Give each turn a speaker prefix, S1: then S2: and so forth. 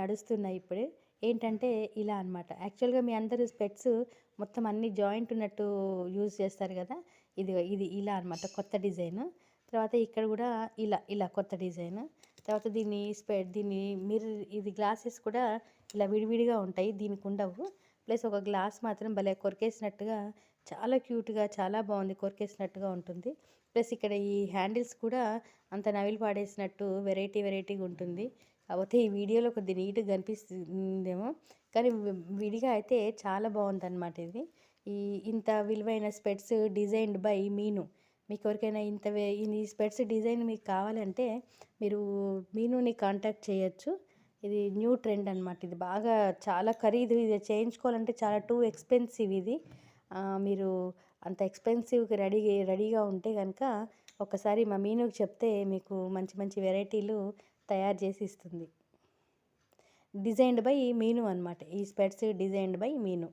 S1: నడుస్తున్నాయి ఇప్పుడు. ఏంటంటే ఇలా అనమాట యాక్చువల్గా మీ అందరూ స్పెట్స్ మొత్తం అన్ని జాయింట్ ఉన్నట్టు యూజ్ చేస్తారు కదా. ఇది ఇది ఇలా అనమాట కొత్త డిజైన్. తర్వాత ఇక్కడ కూడా ఇలా ఇలా కొత్త డిజైన్. తర్వాత దీన్ని స్పెడ్ దీన్ని మిర్రర్ ఇది గ్లాసెస్ కూడా ఇలా విడివిడిగా ఉంటాయి దీనికి ఉండవు. ప్లస్ ఒక గ్లాస్ మాత్రం భలే కొరికేసినట్టుగా చాలా క్యూట్గా చాలా బాగుంది కొరికేసినట్టుగా ఉంటుంది. ప్లస్ ఇక్కడ ఈ హ్యాండిల్స్ కూడా అంత నవిలి పాడేసినట్టు వెరైటీ వెరైటీగా ఉంటుంది. కాకపోతే ఈ వీడియోలో కొద్ది నీట్గా కనిపిస్తుందేమో కానీ విడిగా అయితే చాలా బాగుంది అనమాట ఇది. ఈ ఇంత విలువైన స్పెట్స్ డిజైన్డ్ బై మీను. మీకు ఎవరికైనా ఇంత ఈ స్పెట్స్ డిజైన్ మీకు కావాలంటే మీరు మీనుని కాంటాక్ట్ చేయొచ్చు. ఇది న్యూ ట్రెండ్ అనమాట ఇది బాగా చాలా ఖరీదు. ఇది చేయించుకోవాలంటే చాలా టూ ఎక్స్పెన్సివ్ ఇది. మీరు అంత ఎక్స్పెన్సివ్కి రెడీ రెడీగా ఉంటే కనుక ఒకసారి మా మీనుకి చెప్తే మీకు మంచి మంచి వెరైటీలు తయారు చేసి ఇస్తుంది. డిజైన్డ్ బై మీను అనమాట ఈ స్పెట్స్ డిజైన్డ్ బై మీను.